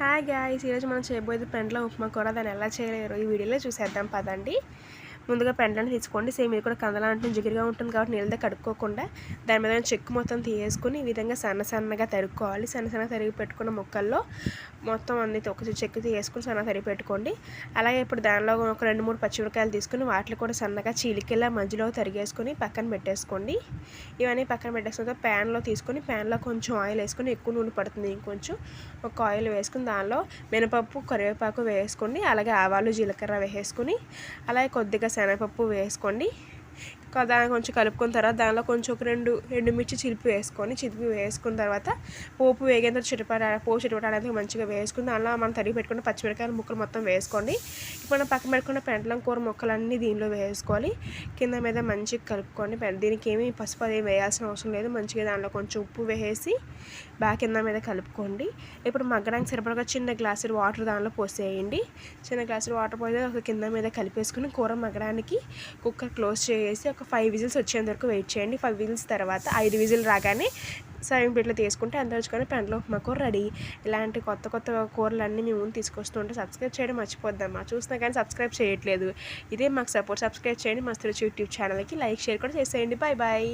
Hi guys ఈరోజు మనం చేయబోయేది పెండ్ల ఉప్మా కూర. దాన్ని ఎలా చేయలేరు? ఈ వీడియోలో చూసేద్దాం పదండి. ముందుగా పెండ్లను తీసుకోండి. సేమ్ ఇది కూడా కందలా ఉంటుంది జిగురుగా ఉంటుంది కాబట్టి నీళ్ళతో కడుక్కోకుండా దాని మీద చెక్కు మొత్తం తీసేసుకుని ఈ విధంగా సన్న సన్నగా తరుక్కోవాలి. సన్న సన్నగా తరిగి పెట్టుకున్న ముక్కల్లో మొత్తం అన్ని ఒక చెక్కు తీసేసుకుని సన్న తరిగి పెట్టుకోండి. అలాగే ఇప్పుడు దానిలో ఒక రెండు మూడు పచ్చిమిరకాయలు తీసుకుని వాటిని కూడా సన్నగా చీలికెళ్ళ మధ్యలో తరిగేసుకొని పక్కన పెట్టేసుకోండి. ఇవన్నీ పక్కన పెట్టేసుకున్న ప్యాన్లో తీసుకొని ప్యాన్లో కొంచెం ఆయిల్ వేసుకొని ఎక్కువ నూనె పడుతుంది ఇంకొంచెం. ఒక ఆయిల్ వేసుకుని దానిలో మినపప్పు కరివేపాకు వేసుకోండి అలాగే ఆవాలు జీలకర్ర వేసుకొని అలాగే కొద్దిగా శనగపప్పు వేసుకోండి. దాన్ని కొంచెం కలుపుకున్న తర్వాత దానిలో కొంచెం ఒక రెండు రెండు మిర్చి చిలిపి వేసుకొని చిలిపి వేసుకున్న తర్వాత పోపు వేగేంత చిటపడ పోపు చిటపటానికి మంచిగా వేసుకుని దానిలో మనం తరిగి పెట్టుకున్న పచ్చిమిరకాయల ముక్కలు మొత్తం వేసుకోండి. ఇప్పుడు మనం పక్కన పెట్టుకున్న పెంటలం కూర ముక్కలన్నీ దీనిలో వేసుకోవాలి. కింద మీద మంచిగా కలుపుకోండి. దీనికి ఏమి పసుపు అది వేయాల్సిన అవసరం లేదు. మంచిగా దానిలో కొంచెం ఉప్పు వేసి బాగా కింద మీద కలుపుకోండి. ఇప్పుడు మగ్గడానికి సరిపడగా చిన్న గ్లాసులు వాటర్ దానిలో పోసేయండి. చిన్న గ్లాసులు వాటర్ పోసి ఒక కింద మీద కలిపేసుకుని కూర మగ్గడానికి కుక్కర్ క్లోజ్ చేసి ఒక ఒక ఫైవ్ విజిల్స్ వచ్చేంత వరకు వెయిట్ చేయండి. ఫైవ్ విజిల్స్ తర్వాత ఐదు విజిల్ రాగానే సర్వింగ్ ప్లేట్లో తీసుకుంటే అంత రుచుకొని పెండలో ఉప్మా కూర రెడీ ఇలాంటి కొత్త కొత్త కూరలన్నీ మేము తీసుకొస్తుంటే సబ్స్క్రైబ్ చేయడం మర్చిపోద్దమ్మా చూసినా కానీ సబ్స్క్రైబ్ చేయట్లేదు. ఇదే మాకు సపోర్ట్ సబ్స్క్రైబ్ చేయండి మస్తు యూట్యూబ్ ఛానల్కి లైక్ షేర్ కూడా చేసేయండి. Bye bye